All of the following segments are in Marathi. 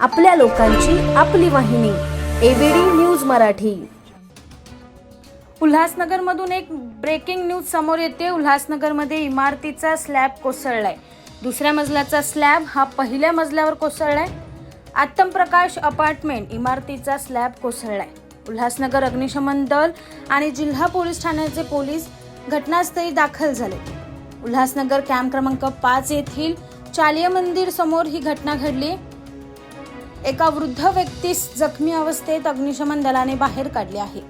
आपल्या लोकांची आपली वाहिनी एबीडी न्यूज मराठी. उल्हासनगरमधून एक ब्रेकिंग न्यूज समोर येते. उल्हासनगरमध्ये इमारतीचा स्लॅब कोसळलाय. दुसऱ्या मजल्याचा स्लॅब हा पहिल्या मजल्यावर कोसळलाय. आत्तम प्रकाश अपार्टमेंट इमारतीचा स्लॅब कोसळलाय. उल्हासनगर अग्निशमन दल आणि जिल्हा पोलीस ठाण्याचे पोलीस घटनास्थळी दाखल झाले. उल्हासनगर कॅम्प क्रमांक पाच येथील चालिया मंदिर समोर ही घटना घडली. एका वृद्ध व्यक्तीस जखमी अवस्थेत अग्निशमन दलाने बाहेर काढले आहे.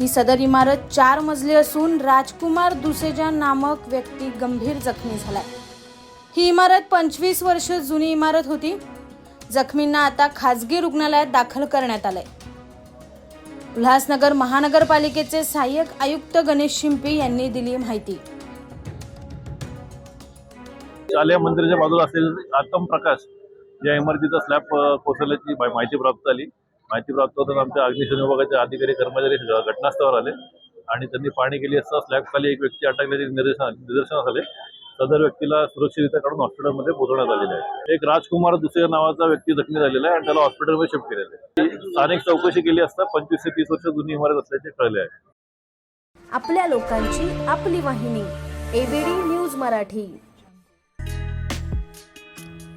ही सदर इमारत चार मजली असून राजकुमार दुसेजा नामक व्यक्ती गंभीर जखमी झालाय. ही इमारत पंचवीस वर्ष जुनी इमारत होती. जखमींना आता खासगी रुग्णालयात दाखल करण्यात आलंय. उल्हासनगर महानगरपालिकेचे सहाय्यक आयुक्त गणेश शिंपी यांनी दिली माहिती. शालेय मंदिराच्या बाजूला असलेले आतम प्रकाश या इमारतीचा स्लॅब कोसळल्याची माहिती प्राप्त झाली. माहिती प्राप्त होताना आमच्या अग्निशमन विभागाचे अधिकारी कर्मचारी घटनास्थळावर आले आणि त्यांनी पाहणी केली. असता स्लॅब खाली एक व्यक्ती अटकल्याचे निदर्शन निदर्शनास आले. सदर व्यक्तीला सुरक्षितरित्या काढून हॉस्पिटलमध्ये पोहोचवण्यात आलेले आहे. एक राजकुमार दुसऱ्या नावाचा व्यक्ती जखमी झालेला आहे आणि त्याला हॉस्पिटलमध्ये शिफ्ट केलेलं आहे. स्थानिक चौकशी केली असता पंचवीस ते तीस वर्ष जुनी इमारत असल्याचे कळले आहे. आपल्या लोकांची आपली वाहिनी. ABD news Marathi.